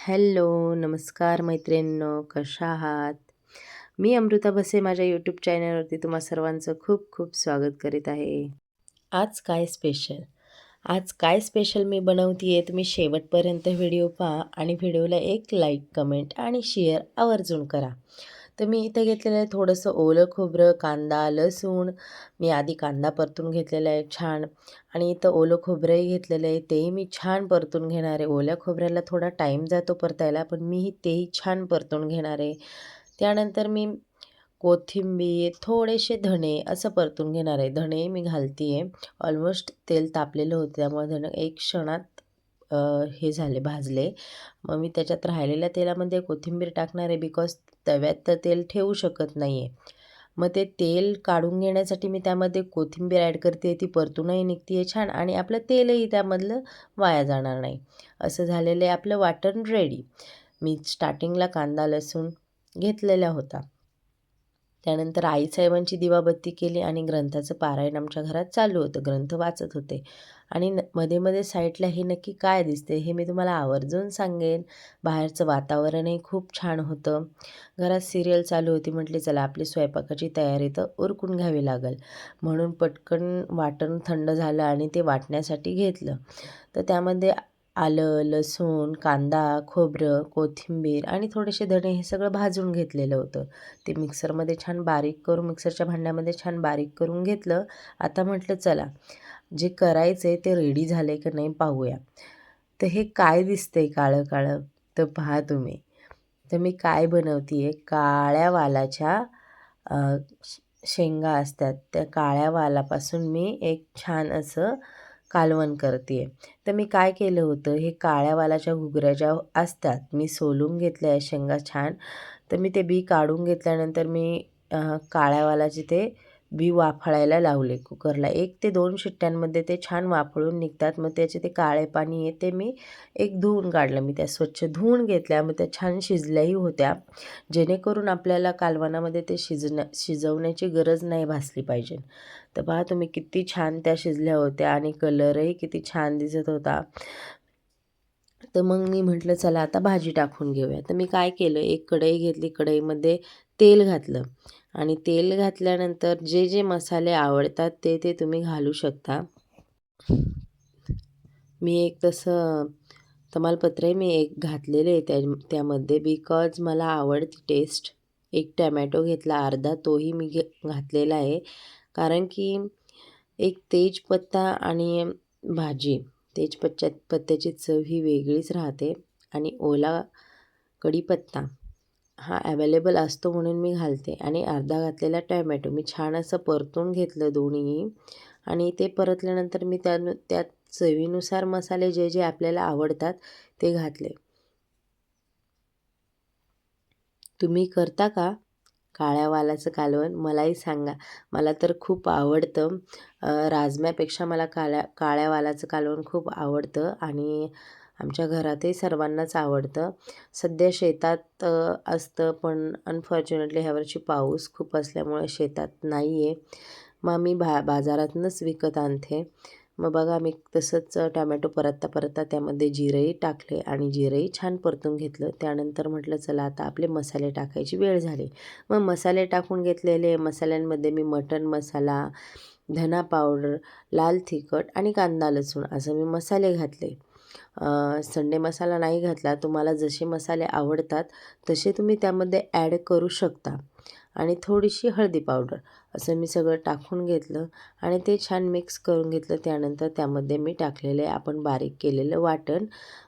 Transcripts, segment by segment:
Hello नमस्कार मैत्रिणींनो कशा आहात? मी अमृता भसे माझ्या यूट्यूब चॅनलवरती तुम्हा सर्वांचं खूप खूप स्वागत करीत आहे. आज काय स्पेशल आज काय स्पेशल मी बनवते आहे तुम्ही शेवटपर्यंत व्हिडिओ पहा आणि व्हिडिओला एक लाईक कमेंट आणि शेअर आवर्जून करा. तर मी इथं घेतलेलं आहे थोडंसं ओलं खोबरं कांदा लसूण. मी आधी कांदा परतून घेतलेला आहे छान. आणि इथं ओलं खोबरंही घेतलेलं आहे. तेही मी छान परतून घेणार आहे. ओल्या खोबऱ्याला थोडा टाईम जातो परतायला पण मीही तेही छान परतून घेणार आहे. त्यानंतर मी कोथिंबीर थोडेसे धणे असं परतून घेणार आहे. धणे मी घालते आहे ऑलमोस्ट तेल तापलेलं होतं त्यामुळे धणे एक क्षणात हे झाले भाजले. मग मी त्याच्यात राहिलेल्या तेलामध्ये कोथिंबीर टाकणार आहे बिकॉज तव्यात तर तेल ठेवू शकत नाही आहे मग ते तेल काढून घेण्यासाठी मी त्यामध्ये कोथिंबीर ॲड करते ती परतूनही निघते आहे छान आणि आपलं तेलही त्यामधलं वाया जाणार नाही. असं झालेलं आहे आपलं वाटण रेडी मी स्टार्टिंगला कांदा लसूण घेतलेला होता. त्यानंतर आईसाहेबांची दिवाबत्ती केली आणि ग्रंथाचं पारायण आमच्या घरात चालू होतं. ग्रंथ वाचत होते. आणि न मध्ये मध्ये साईडला हे नक्की काय दिसते हे मी तुम्हाला आवर्जून सांगेन. बाहेरचं वातावरणही खूप छान होतं. घरात सिरियल चालू होती म्हटली चला आपली स्वयंपाकाची तयारी तर उरकून घ्यावी लागेल. म्हणून पटकन वाटण थंड झालं आणि ते वाटण्यासाठी घेतलं. तर त्यामध्ये आलं लसूण कांदा खोबरं कोथिंबीर आणि थोडेसे धणे हे सगळं भाजून घेतलेलं होतं. ते मिक्सरमध्ये छान बारीक करून मिक्सरच्या भांड्यामध्ये छान बारीक करून घेतलं. आता म्हटलं चला जे करायचं आहे ते रेडी झालं आहे का नाही पाहूया. तर हे काय दिसतंय काळं काळं? तर पहा तुम्ही. तर मी काय बनवते आहे काळ्या वालाच्या शेंगा असतात. त्या काळ्या वालापासून मी एक छान असं कालवण करते. आहे तर मी काय केलं होतं? हे काळ्या वालाच्या घुगऱ्या ज्या असतात मी सोलून घेतल्या शेंगा छान. तर मी ते बी काढून घेतल्यानंतर मी काळ्या वालाचे ते बी वाफाळायला लावले. कुकरला एक ते दोन शिट्ट्यांमध्ये ते छान वाफळून निघतात. मग त्याचे ते काळे पाणी आहे ते मी एक धुवून काढलं. मी त्या स्वच्छ धुवून घेतल्या. मग त्या छान शिजल्याही होत्या. जेणेकरून आपल्याला कालवणामध्ये ते शिजण्या शिजवण्याची गरज नाही भासली पाहिजे. तर पहा तुम्ही किती छान त्या शिजल्या होत्या आणि कलरही किती छान दिसत होता. तर मग मी म्हटलं चला आता भाजी टाकून घेऊया. तर मी काय केलं? एक कढई घेतली. कढईमध्ये तेल घातलं. आणि तेल घातल्यानंतर जे जे मसाले आवडतात ते ते तुम्ही घालू शकता. मी एक तसं तमालपत्र मी एक घातलेले आहे त्या त्यामध्ये बिकॉज मला आवडते टेस्ट एक टॅमॅटो घेतला अर्धा तोही मी घे घातलेला आहे. कारण की एक तेजपत्ता आणि भाजी तेजपत्त्या पत्त्याची चव ही वेगळीच राहते. आणि ओला कढीपत्ता हा ॲवेलेबल असतो म्हणून मी घालते. आणि अर्धा घातलेला टॅमॅटो मी छान असं परतून घेतलं दोन्ही आणि ते परतल्यानंतर मी त्या त्यात चवीनुसार मसाले जे जे आपल्याला आवडतात ते घातले. तुम्ही करता का? काळ्या वालाचं कालवण? मलाही सांगा. मला तर खूप आवडतं. राजम्यापेक्षा मला काळ्या काळ्या वालाचं कालवण खूप आवडतं. आणि आमच्या घरातही सर्वांनाच आवडतं. सध्या शेतात असतं पण अनफॉर्च्युनेटली ह्यावर्षी पाऊस खूप असल्यामुळे शेतात नाही आहे मग मी भा बाजारातूनच विकत आणते. मग बघा मी तसंच टॅमॅटो परतता परतता त्यामध्ये जिरंही टाकले आणि जिरंही छान परतून घेतलं. त्यानंतर म्हटलं चला आता आपले मसाले टाकायची वेळ झाली. मग मसाले टाकून घेतलेले. मसाल्यांमध्ये मी मटण मसाला धना पावडर लाल तिखट आणि कांदा लसूण असं मी मसाले घातले. संडे मसाला नाही घातला तुम्हाला जसे मसाले आवडतात तसे तुम्ही त्यामध्ये ॲड करू शकता. आणि थोडीशी हळदी पावडर असं मी सगळं टाकून घेतलं आणि ते छान मिक्स करून घेतलं. त्यानंतर त्यामध्ये मी टाकलेलं आहे आपण बारीक केलेलं वाटण.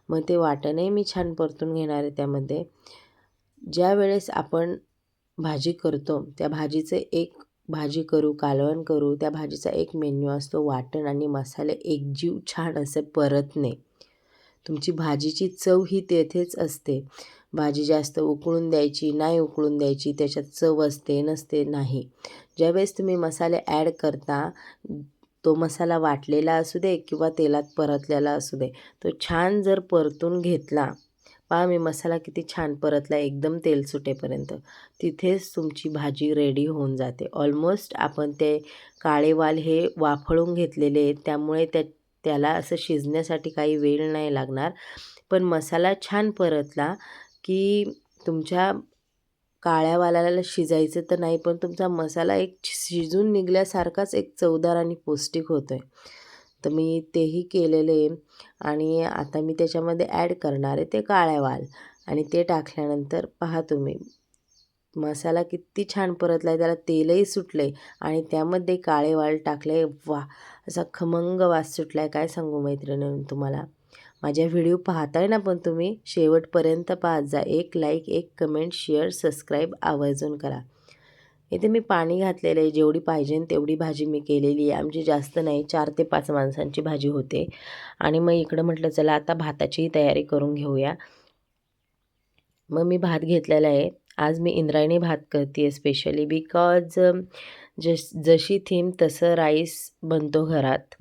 मग ते वाटणही मी छान परतून घेणार आहे त्यामध्ये. ज्या वेळेस आपण भाजी करतो त्या भाजीचे एक भाजी करू कालवण करू त्या भाजीचा एक मेन्यू असतो वाटण आणि मसाले. एकजीव छान असे परतणे. तुमची भाजीची चव ही तेथेच असते. भाजी जास्त उकळून द्यायची नाही उकळून द्यायची त्याच्यात चव असते नसते नाही. ज्यावेळेस तुम्ही मसाले ॲड करता तो मसाला वाटलेला असू दे किंवा तेलात परतलेला असू दे तो छान जर परतून घेतला. पहा मी मसाला किती छान परतला एकदम तेल सुटेपर्यंत. तिथेच तुमची भाजी रेडी होऊन जाते. ऑलमोस्ट आपण ते काळे वाल हे वाफळून घेतलेले त्यामुळे त्या त्याला असं शिजण्यासाठी काही वेळ नाही लागणार. पण मसाला छान परतला की तुमच्या काळ्या वालाला शिजायचं तर नाही पण तुमचा मसाला एक शिजून निघल्यासारखाच एक चवदार आणि पौष्टिक होतो आहे तर मी तेही केलेले आणि आता मी त्याच्यामध्ये ॲड करणार आहे ते काळ्या वाल. आणि ते टाकल्यानंतर पहा तुम्ही मसाला किती छान परतला आहे त्याला तेलही सुटलं आहे आणि त्यामध्ये काळे वाल टाकले. वा असा खमंग वास सुटला आहे काय सांगू मैत्रिणी तुम्हाला? माझ्या व्हिडिओ पाहताय ना पण तुम्ही शेवटपर्यंत पाहत जा. एक लाईक एक कमेंट शेअर सबस्क्राईब आवर्जून करा. इथे मी पाणी घातलेलं आहे जेवढी पाहिजे तेवढी भाजी मी केलेली आहे. आमची जास्त नाही चार ते पाच माणसांची भाजी होते. आणि मग इकडं म्हटलं चला आता भाताचीही तयारी करून घेऊया. मग मी भात घेतलेला आहे. आज मी इंद्रायणी भात करते आहे स्पेशली बिकॉज जश जशी थीम तसं राईस बनतो घरात.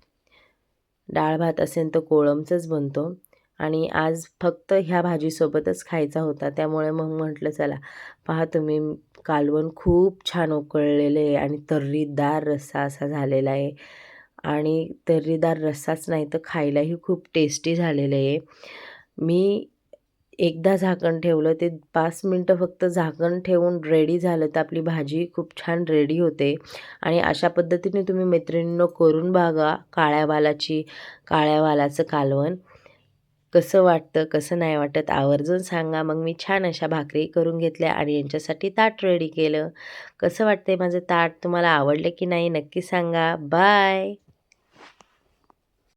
डाळ भात असेल तर कोळमचंच बनतो. आणि आज फक्त ह्या भाजीसोबतच खायचा होता त्यामुळे मग म्हटलं चला पहा तुम्ही कालवण खूप छान उकळलेलं आहे आणि तर्रीदार रस्सा असा झालेला आहे. आणि तर्रीदार रस्साच नाही तर खायलाही खूप टेस्टी झालेलं आहे. मी एकदा झाकण ठेवलं ते पाच मिनटं फक्त झाकण ठेवून रेडी झालं तर आपली भाजी खूप छान रेडी होते. आणि अशा पद्धतीने तुम्ही मैत्रिणींनो करून बघा काळ्या वालाची काळ्या वालाचं कालवण. कसं वाटतं कसं नाही वाटत आवर्जून सांगा. मग मी छान अशा भाकरी करून घेतल्या आणि यांच्यासाठी ताट रेडी केलं. कसं वाटतंय माझं ताट? तुम्हाला आवडलं की नाही नक्की सांगा. बाय